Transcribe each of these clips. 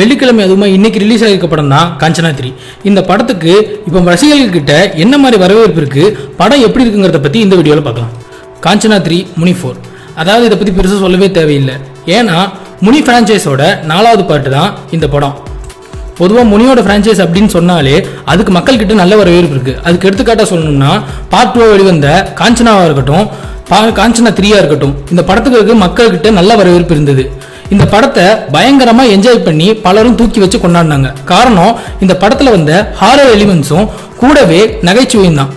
வெள்ளிக்கிழமை அதுவுமா இன்னைக்கு ரிலீஸ் ஆகிருக்க படம் தான் காஞ்சனா த்ரீ இந்த படத்துக்கு இப்போ ரசிகர்கள் கிட்ட என்ன மாதிரி வரவேற்பு இருக்கு? படம் எப்படி இருக்குங்கிறத பத்தி இந்த வீடியோவில் பார்க்கலாம். காஞ்சனா த்ரீ முனி ஃபோர் அதாவது இதை பத்தி பெருசாக சொல்லவே தேவையில்லை. ஏன்னா முனி ஃப்ரான்ச்சைஸோட நாலாவது பாட்டு தான் இந்த படம். பொதுவாக முனியோட ஃப்ரான்ச்சைஸ் அப்படின்னு சொன்னாலே அதுக்கு மக்கள்கிட்ட நல்ல வரவேற்பு இருக்கு. அதுக்கு எடுத்துக்காட்டாக சொல்லணும்னா பார்ட் டூ வெளிவந்த காஞ்சனாவாக இருக்கட்டும் பா- காஞ்சனா த்ரீயாக இருக்கட்டும் இந்த படத்துக்கு மக்கள்கிட்ட நல்ல வரவேற்பு இருந்தது. இந்த படத்தை பயங்கரமா என்ஜாய் பண்ணி பலரும் தூக்கி வச்சு கொண்டாடினாங்க. காரணம் இந்த படத்துல வந்த ஹாரர் எலிமெண்ட்ஸும் கூடவே நகைச்சுவையும் தான்.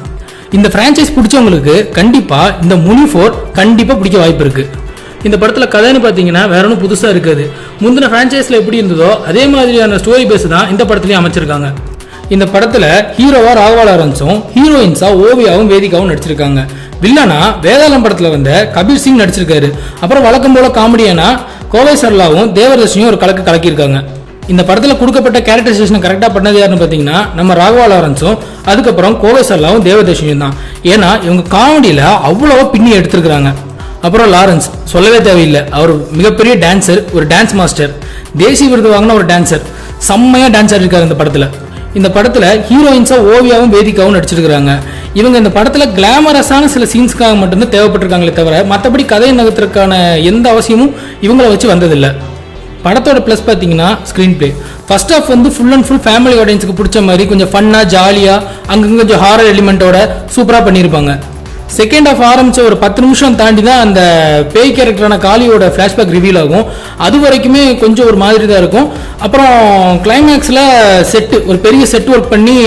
இந்த ஃப்ரான்ச்சைஸ் பிடிச்சவங்களுக்கு கண்டிப்பா இந்த முனி ஃபோர் கண்டிப்பா பிடிக்க வாய்ப்பு இருக்கு. இந்த படத்துல கதைன்னு பாத்தீங்கன்னா வேற ஒன்றும் புதுசா இருக்காது. முந்தின ஃப்ரான்ச்சைஸ்ல எப்படி இருந்ததோ அதே மாதிரியான ஸ்டோரி பேஸ் தான் இந்த படத்துலயும் அமைச்சிருக்காங்க. இந்த படத்துல ஹீரோவா ராகவா லாரன்ஸும் ஹீரோயின்ஸா ஓவியாவும் வேதிகாவும் நடிச்சிருக்காங்க. வில்லனா வேதாளம் படத்துல வந்த கபீர் சிங் நடிச்சிருக்காரு. அப்புறம் வழக்கம் போல காமெடியானா கோவை சர்லாவும் தேவதர்ஷினியும் ஒரு கலக்கு கலக்கியிருக்காங்க. இந்த படத்துல கொடுக்கப்பட்ட கேரக்டரைசேஷன் கரெக்டாக பண்ணது யாருன்னு பார்த்தீங்கன்னா நம்ம ராகவா லாரன்ஸும் அதுக்கப்புறம் கோவை சர்லாவும் தேவதர்ஷினியும் தான். ஏன்னா இவங்க காமெடியில் அவ்வளோவா பின்னி எடுத்திருக்கிறாங்க. அப்புறம் லாரன்ஸ் சொல்லவே தேவையில்லை. அவர் மிகப்பெரிய டான்சர் ஒரு டான்ஸ் மாஸ்டர் தேசிய விருது வாங்கின ஒரு டான்சர் செம்மையாக டான்ஸ் ஆடிருக்காரு இந்த படத்தில். இந்த படத்தில் ஹீரோயின்ஸாக ஓவியாவும் வேதிக்காவும் நடிச்சிருக்கிறாங்க. இவங்க இந்த படத்துல கிளாமரஸான சில சீன்ஸ்க்காக மட்டும்தான் தேவைப்பட்டிருக்காங்களே தவிர மற்றபடி கதை நகரத்திற்கான எந்த அவசியமும் இவங்கள வச்சு வந்ததில்லை. படத்தோட ப்ளஸ் பார்த்தீங்கன்னா ஸ்க்ரீன் பிளே ஃபர்ஸ்ட் ஆஃப் வந்து ஃபுல் அண்ட் ஃபுல் ஃபேமிலி ஆடியன்ஸுக்கு பிடிச்ச மாதிரி கொஞ்சம் ஃபன்னாக ஜாலியாக அங்கங்கே கொஞ்சம் ஹாரர் எலிமெண்ட்டோட சூப்பராக பண்ணியிருப்பாங்க. செகண்ட் ஆஃப் ஆரம்பிச்ச ஒரு பத்து நிமிஷம் தாண்டி தான் அந்த பேய் கேரக்டரான காளியோட ஃப்ளாஷ்பேக் ரிவீல் ஆகும். அது வரைக்குமே கொஞ்சம் ஒரு மாதிரி தான் இருக்கும். அப்புறம் கிளைமேக்ஸில் செட்டு ஒரு பெரிய செட் ஒர்க் பண்ணி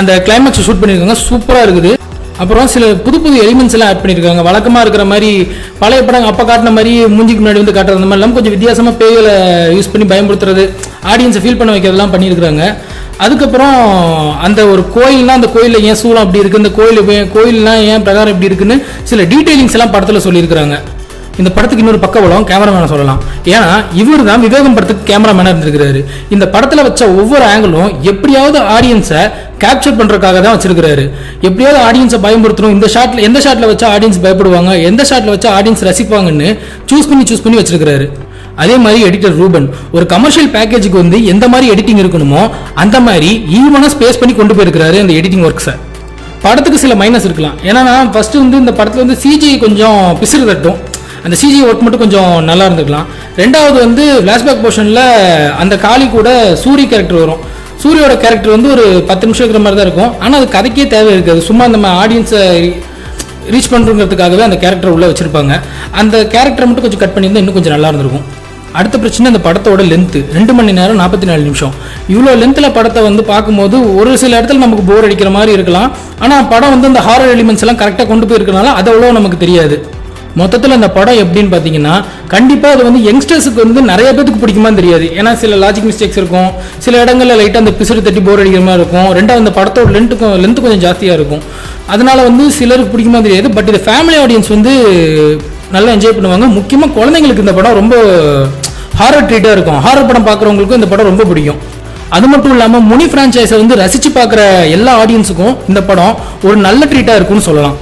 அந்த கிளைமேக்ஸ் ஷூட் பண்ணியிருக்காங்க சூப்பராக இருக்குது. அப்புறம் சில புது புது எலிமெண்ட்ஸ் எல்லாம் ஆட் பண்ணியிருக்காங்க வழக்கமாக இருக்கிற மாதிரி பழைய படம் அப்போ காட்டின மாதிரி மூஞ்சிக்கு முன்னாடி வந்து காட்டுறது. அந்த மாதிரிலாம் கொஞ்சம் வித்தியாசமாக பேய்களை யூஸ் பண்ணி பயன்படுத்துறது ஆடியன்ஸை ஃபீல் பண்ண வைக்கிறதெல்லாம் பண்ணியிருக்காங்க அதுக்கப்புறம் அந்த ஒரு கோயில்னா அந்த கோயிலில் ஏன் சூழம் அப்படி இருக்குது இந்த கோயில் கோயில்லாம் ஏன் பிரகாரம் இப்படி இருக்குன்னு சில டீட்டெயிலிங்ஸ் எல்லாம் படத்தில் சொல்லியிருக்கிறாங்க. இந்த படத்துக்கு இன்னொரு பக்கபலம் கேமராமேனை சொல்லலாம். ஏன்னா இவர் தான் விவேகம் படத்துக்கு கேமராமேனாக இருந்திருக்கிறாரு. இந்த படத்தில் வச்ச ஒவ்வொரு ஆங்கிளும் எப்படியாவது ஆடியன்ஸை கேப்சர் பண்ணுறதுக்காக தான் வச்சிருக்கிறாரு. எப்படியாவது ஆடியன்ஸை பயன்படுத்தணும் இந்த ஷாட்ல எந்த ஷாட்டில் வச்சா ஆடியன்ஸ் பயப்படுவாங்க? எந்த ஷாட்டில் வச்சா ஆடியன்ஸ் ரசிப்பாங்கன்னு சூஸ் பண்ணி சூஸ் பண்ணி வச்சிருக்கிறாரு. அதே மாதிரி எடிட்டர் ரூபன் ஒரு கமர்ஷியல் பேக்கேஜுக்கு வந்து எந்த மாதிரி எடிட்டிங் இருக்கணுமோ அந்த மாதிரி ஈவனாக ஸ்பேஸ் பண்ணி கொண்டு போயிருக்கிறாரு அந்த எடிட்டிங் ஒர்க்ஸை படத்துக்கு சில மைனஸ் இருக்கலாம். ஏன்னா நான் ஃபர்ஸ்ட் வந்து இந்த படத்துல வந்து சிஜி கொஞ்சம் பிசுறு தட்டும். அந்த சிஜி ஒர்க் மட்டும் கொஞ்சம் நல்லா இருந்துக்கலாம். ரெண்டாவது வந்து ஃப்ளாஷ்பேக் போர்ஷனில் அந்த காளி கூட சூரி கேரக்டர் வரும். சூரியோட கேரக்டர் வந்து ஒரு பத்து நிமிஷம் இருக்கிற மாதிரி தான் இருக்கும். ஆனால் அது கதைக்கே தேவை இருக்காது. சும்மா நம்ம ஆடியன்ஸை ரீச் பண்ணுறதுக்காகவே அந்த கேரக்டர் உள்ளே வச்சுருப்பாங்க. அந்த கேரக்டரை மட்டும் கொஞ்சம் கட் பண்ணியிருந்தால் இன்னும் கொஞ்சம் நல்லா இருந்திருக்கும். அடுத்த பிரச்சனை அந்த படத்தோட லென்த்து ரெண்டு மணி நேரம் நாற்பத்தி நாலு நிமிஷம் இவ்வளோ லென்த்தில் படத்தை வந்து பார்க்கும்போது ஒரு சில இடத்துல நமக்கு போர் அடிக்கிற மாதிரி இருக்கலாம். ஆனால் படம் வந்து அந்த ஹாரர் எலிமெண்ட்ஸ் எல்லாம் கரெக்டாக கொண்டு போயிருக்கனால அது அவ்வளோ நமக்கு தெரியாது. மொத்தத்தில் அந்த படம் எப்படின்னு பார்த்தீங்கன்னா கண்டிப்பாக அது வந்து யங்ஸ்டர்ஸுக்கு வந்து நிறைய பேத்துக்கு பிடிக்குமான்னு தெரியாது. ஏன்னா சில லாஜிக் மிஸ்டேக்ஸ் இருக்கும். சில இடங்களில் லைட்டாக அந்த பிசுறு தட்டி போர் அடிக்கிற மாதிரி இருக்கும். ரெண்டாவது அந்த படத்தோட லென்த்துக்கும் லென்த்து கொஞ்சம் ஜாஸ்தியாக இருக்கும். அதனால வந்து சிலருக்கு பிடிக்குமா தெரியாது. பட் இது ஃபேமிலி ஆடியன்ஸ் வந்து நல்லா என்ஜாய் பண்ணுவாங்க. முக்கியமாக குழந்தைங்களுக்கு இந்த படம் ரொம்ப ஹாரர் ட்ரீட்டாக இருக்கும். ஹாரர் படம் பார்க்குறவங்களுக்கும் இந்த படம் ரொம்ப பிடிக்கும். அது மட்டும் இல்லாமல் முனி ஃப்ரான்ச்சைஸை வந்து ரசித்து பார்க்குற எல்லா ஆடியன்ஸுக்கும் இந்த படம் ஒரு நல்ல ட்ரீட்டாக இருக்கும்னு சொல்லலாம்.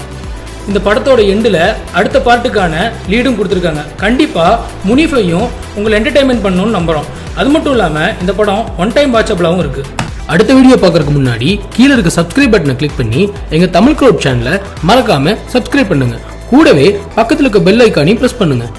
இந்த படத்தோட எண்டில் அடுத்த பார்ட்டுக்கான லீடும் கொடுத்துருக்காங்க. கண்டிப்பாக முனிஃபையும் உங்களை என்டர்டைன்மெண்ட் பண்ணணும்னு நம்புகிறோம் அது மட்டும் இல்லாமல் இந்த படம் ஒன் டைம் வாட்சபிளாகவும் இருக்குது அடுத்த வீடியோ பார்க்கறதுக்கு முன்னாடி கீழே இருக்க சப்ஸ்கிரைப் பட்டனை கிளிக் பண்ணி எங்கள் தமிழ் க்ரோட் சேனலை மறக்காமல் சப்ஸ்கிரைப் பண்ணுங்கள் கூடவே பக்கத்தில் இருக்க பெல் ஐக்கானையும் ப்ரெஸ் பண்ணுங்கள்